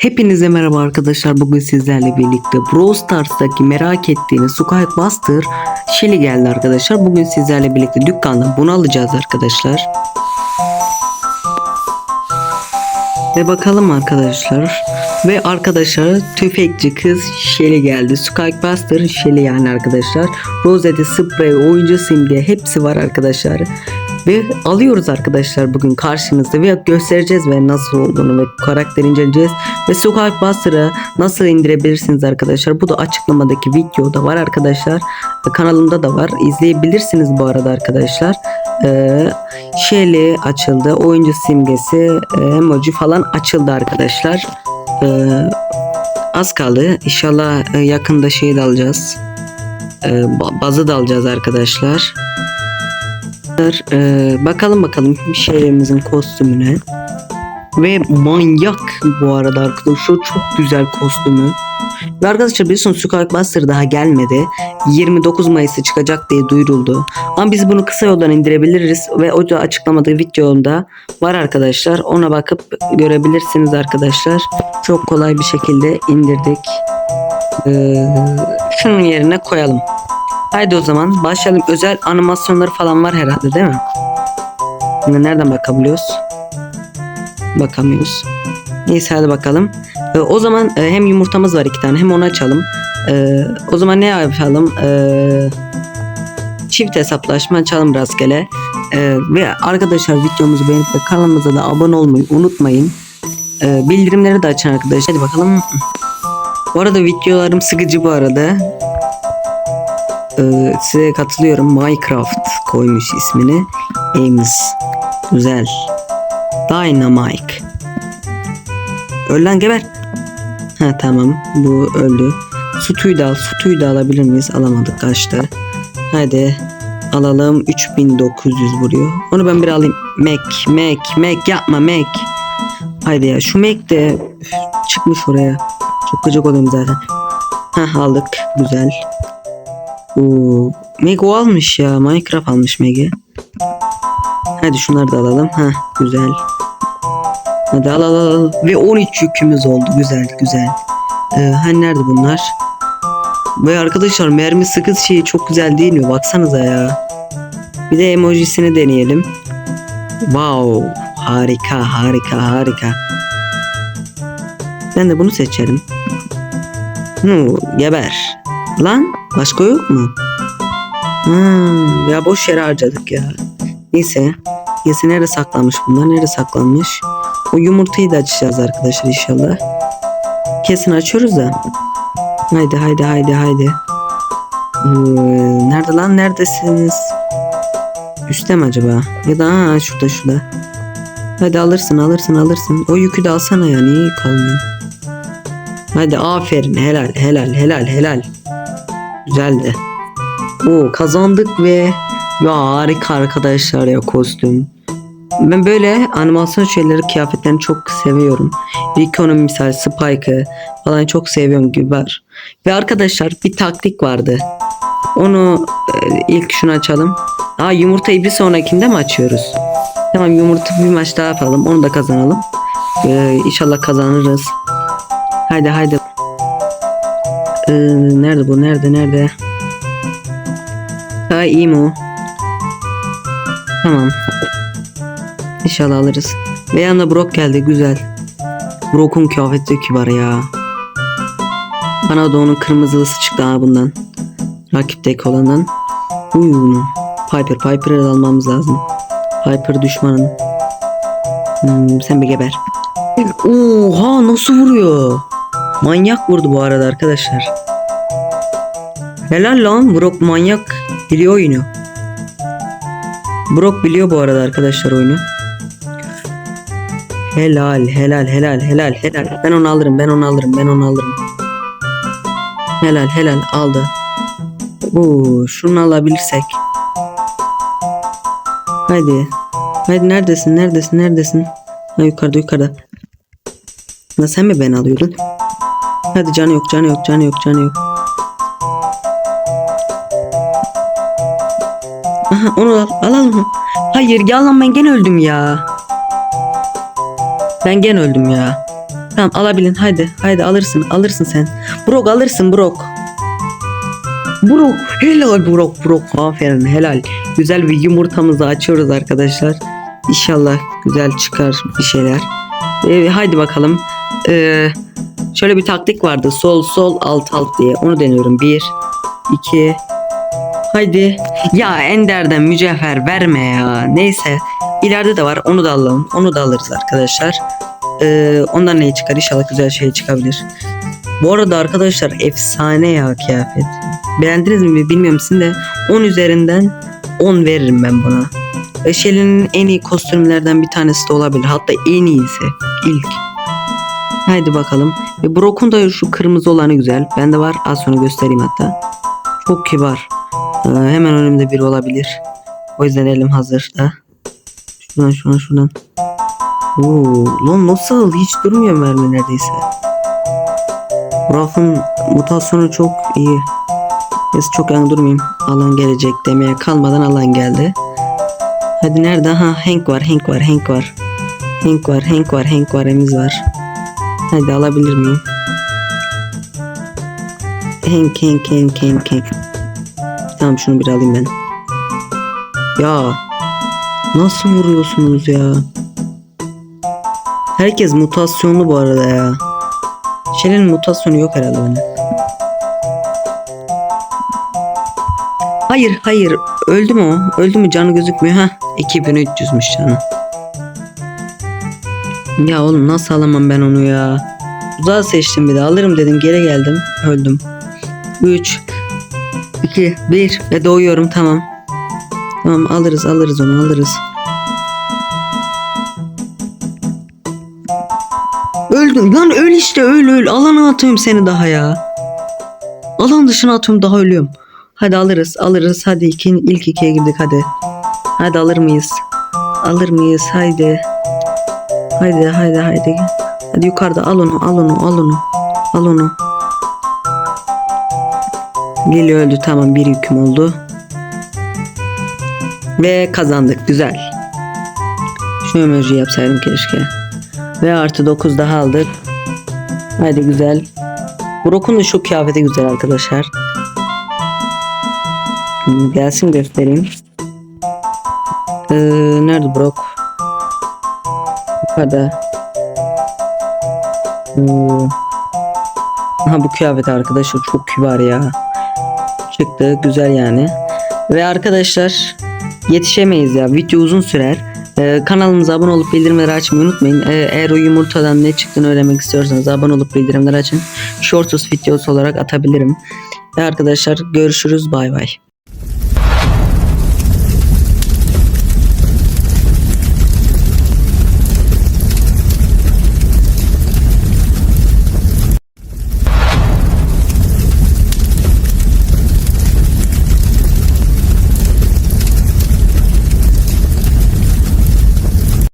Hepinize merhaba arkadaşlar. Bugün sizlerle birlikte Brawl Stars'taki merak ettiğiniz Squad Buster Shelly geldi arkadaşlar. Bugün sizlerle birlikte dükkandan bunu alacağız arkadaşlar. Ve bakalım arkadaşlar. Ve arkadaşlar tüfekçi kız Shelly geldi. Squad Buster Shelly yani arkadaşlar. Rosette, sprey, oyuncu simge hepsi var arkadaşlar. Ve alıyoruz arkadaşlar bugün karşınızda ve göstereceğiz ve nasıl olduğunu ve karakter inceleyeceğiz. Ve Sokak Buster'ı nasıl indirebilirsiniz arkadaşlar. Bu da açıklamadaki videoda var arkadaşlar. Kanalımda da var. İzleyebilirsiniz bu arada arkadaşlar. Ee, Shelly açıldı. Oyuncu simgesi, e, emoji falan açıldı arkadaşlar. Ee, az kaldı. İnşallah e, yakında şey de alacağız. Ee, ba- bazı da alacağız arkadaşlar. Ee, bakalım bakalım şeyimizin kostümüne. Ve manyak bu arada arkadaşlar çok güzel kostümü. Ve arkadaşlar biliyorsunuz Squad Buster daha gelmedi. 29 Mayıs'ta çıkacak diye duyuruldu. Ama biz bunu kısa yoldan indirebiliriz ve o da açıklamada videomda var arkadaşlar. Ona bakıp görebilirsiniz arkadaşlar. Çok kolay bir şekilde indirdik. Ee, şunun yerine koyalım. Haydi o zaman başlayalım. Özel animasyonları falan var herhalde değil mi? Şimdi nereden bakabiliyoruz? Bakamıyoruz. Neyse hadi bakalım. Ee, o zaman e, hem yumurtamız var iki tane hem onu açalım. Ee, o zaman ne yapalım? Ee, çift hesaplaşma açalım rastgele. Ee, ve arkadaşlar videomuzu beğenip de kanalımıza da abone olmayı unutmayın. Ee, bildirimleri de açın arkadaşlar. Hadi bakalım. Bu arada videolarım sıkıcı bu arada. Ee, size katılıyorum. Minecraft koymuş ismini. Ames. Güzel. Dynamite. Öl lan geber. Ha tamam. Bu öldü. Sütüyü de al. Sütüyü de alabilir miyiz? Alamadık. Kaçtı. Hadi. Alalım. 3900 vuruyor. Onu ben bir alayım. Mac. Mac. Mac. Yapma Mac. Haydi ya. Şu Mac de çıkmış oraya. Çok gıcık oluyorum zaten. Hah aldık. Güzel. Oo, Meg almış ya. Minecraft almış Meg'i. Hadi şunları da alalım. Ha güzel. Hadi al al al. Ve 13 yükümüz oldu. Güzel güzel. Ee, hani nerede bunlar? Ve arkadaşlar mermi sıkı şeyi çok güzel değil mi? Baksanıza ya. Bir de emojisini deneyelim. Wow. Harika harika harika. Ben de bunu seçerim. Hı, geber. Lan başka yok mu? Hmm, ya boş yere harcadık ya. Neyse. Yesi nerede saklanmış bunlar? Nerede saklanmış? O yumurtayı da açacağız arkadaşlar inşallah. Kesin açıyoruz da. Haydi haydi haydi haydi. Ee, nerede lan neredesiniz? Üstte mi acaba? Ya da ha, şurada şurada. Hadi alırsın alırsın alırsın. O yükü de alsana ya niye yük? Hadi aferin helal helal helal helal. Güzeldi. Oo kazandık ve ya harika arkadaşlar ya kostüm. Ben böyle animasyon şeyleri kıyafetlerini çok seviyorum. Rickon'un misal Spike'ı falan çok seviyorum var. Ve arkadaşlar bir taktik vardı. Onu e, ilk şunu açalım. Aa yumurtayı bir sonrakinde mi açıyoruz? Tamam yumurta bir maç daha yapalım. Onu da kazanalım. Ee, inşallah kazanırız. Haydi haydi. Nerede bu? Nerede? Nerede? Ha iyi mi o? Tamam. İnşallah alırız. Ve yanında Brock geldi. Güzel. Brock'un kıyafeti kibar ya. Bana da onun kırmızılısı çıktı ha bundan. Rakipteki olandan. Uy, Piper. Piper'ı almamız lazım. Piper düşmanın. Hmm, sen bir geber. Oha nasıl vuruyor? Manyak vurdu bu arada arkadaşlar. Helal lan Brock manyak biliyor oyunu. Brock biliyor bu arada arkadaşlar oyunu. Helal helal helal helal helal. Ben onu alırım ben onu alırım ben onu alırım. Helal helal aldı. Oo, şunu alabilirsek. Haydi. Haydi neredesin neredesin neredesin? Ha yukarıda yukarıda. Na sen mi ben alıyordun? Hadi canı yok canı yok canı yok canı yok. Onu al. Al al onu. Hayır ya lan ben gene öldüm ya. Ben gene öldüm ya. Tamam alabilin. Haydi. Haydi alırsın. Alırsın sen. Brok alırsın Brok. Brok. Helal Brok. Brok. Aferin. Helal. Güzel bir yumurtamızı açıyoruz arkadaşlar. İnşallah güzel çıkar bir şeyler. Ee, haydi bakalım. Ee, şöyle bir taktik vardı. Sol sol alt alt diye. Onu deniyorum. Bir. iki. Haydi. Ya Ender'den mücevher verme ya. Neyse. İleride de var. Onu da alalım. Onu da alırız arkadaşlar. Ee, ondan ne çıkar? İnşallah güzel şey çıkabilir. Bu arada arkadaşlar efsane ya kıyafet. Beğendiniz mi bilmiyorum sizin de 10 üzerinden 10 veririm ben buna. Shelly'nin en iyi kostümlerden bir tanesi de olabilir. Hatta en iyisi. ilk. Haydi bakalım. Ve Brock'un da şu kırmızı olanı güzel. Bende var. Az sonra göstereyim hatta. Çok kibar. Hemen önümde biri olabilir. O yüzden elim hazır da. Şuradan şuradan şuradan. Oo, lan nasıl? Hiç durmuyor mermi neredeyse. Raf'ın mutasyonu çok iyi. Neyse çok yan durmayayım. Alan gelecek demeye kalmadan alan geldi. Hadi nerede? Ha Hank var, Hank var, Hank var. Hank var, Hank var, Hank var, Emiz var. Hadi alabilir miyim? Hank, Hank, Hank, Hank, Hank. Tamam şunu bir alayım ben. Ya nasıl vuruyorsunuz ya? Herkes mutasyonlu bu arada ya. Şelin mutasyonu yok herhalde bende. Hayır hayır öldü mü o? Öldü mü canı gözükmüyor ha? 2300'müş canı. Ya oğlum nasıl alamam ben onu ya? Uzağı seçtim bir de alırım dedim geri geldim öldüm. 3 2 1 ve doğuyorum tamam. Tamam alırız alırız onu alırız. Öldüm lan öl işte öl öl alana atıyorum seni daha ya. Alan dışına atıyorum daha ölüyorum. Hadi alırız alırız hadi iki, ilk ikiye girdik hadi. Hadi alır mıyız? Alır mıyız haydi. Haydi haydi haydi. Hadi yukarıda al onu al onu al onu. Al onu. Lili öldü tamam bir yüküm oldu. Ve kazandık güzel. Şu emoji yapsaydım keşke. Ve artı 9 daha aldık. Haydi güzel. Brock'un şu kıyafeti güzel arkadaşlar. Gelsin göstereyim. Ee, nerede Brock? Yukarıda. Hmm. Ha bu kıyafet arkadaşlar çok kibar ya. Çıktı güzel yani. Ve arkadaşlar yetişemeyiz ya. Video uzun sürer. Ee, kanalımıza abone olup bildirimleri açmayı unutmayın. Ee, eğer o yumurtadan ne çıktığını öğrenmek istiyorsanız abone olup bildirimleri açın. Shortus videosu olarak atabilirim. Ve arkadaşlar görüşürüz bay bay.